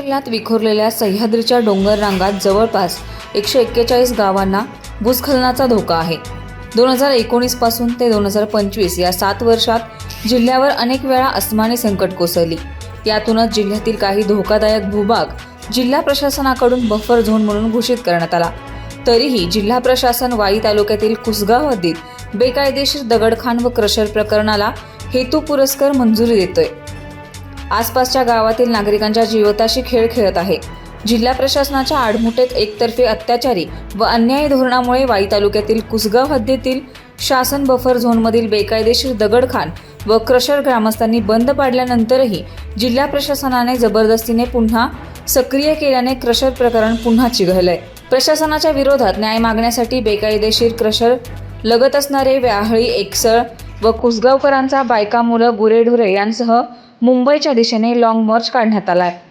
जिल्ह्यात विखुरलेल्या सह्याद्रीच्या डोंगर रांगात जवळपास एकशे एक्केचाळीस गावांना भूस्खलनाचा धोका आहे. दोन हजार एकोणीसपासून ते दोन हजार पंचवीस या सात वर्षात जिल्ह्यावर अनेक वेळा अस्मानी संकट कोसळली. यातूनच जिल्ह्यातील काही धोकादायक भूभाग जिल्हा प्रशासनाकडून बफर झोन म्हणून घोषित करण्यात आला. तरीही जिल्हा प्रशासन वाई तालुक्यातील कुसगाव हद्दीत बेकायदेशीर दगडखान व क्रशर प्रकरणाला हेतू पुरस्कार मंजुरी देतोय. आसपासच्या गावातील नागरिकांच्या जीवताशी खेळ खेळत आहे. जिल्हा प्रशासनाच्या आडमुठेत एकतर्फे अत्याचारी व अन्यायी धोरणामुळे वाई तालुक्यातील कुसगाव हद्दीतील शासन बफर झोनमधील बेकायदेशीर दगडखान व क्रशर ग्रामस्थांनी बंद पाडल्यानंतरही जिल्हा प्रशासनाने जबरदस्तीने पुन्हा सक्रिय केल्याने क्रशर प्रकरण पुन्हा चिघळलंय. प्रशासनाच्या विरोधात न्याय मागण्यासाठी बेकायदेशीर क्रशर लगत असणारे व्याहळी एकसळ व कुसगावकरांचा बायका मुलं गुरेढोरे यांसह मुंबईच्या दिशेने लाँग मार्च काढण्यात आहे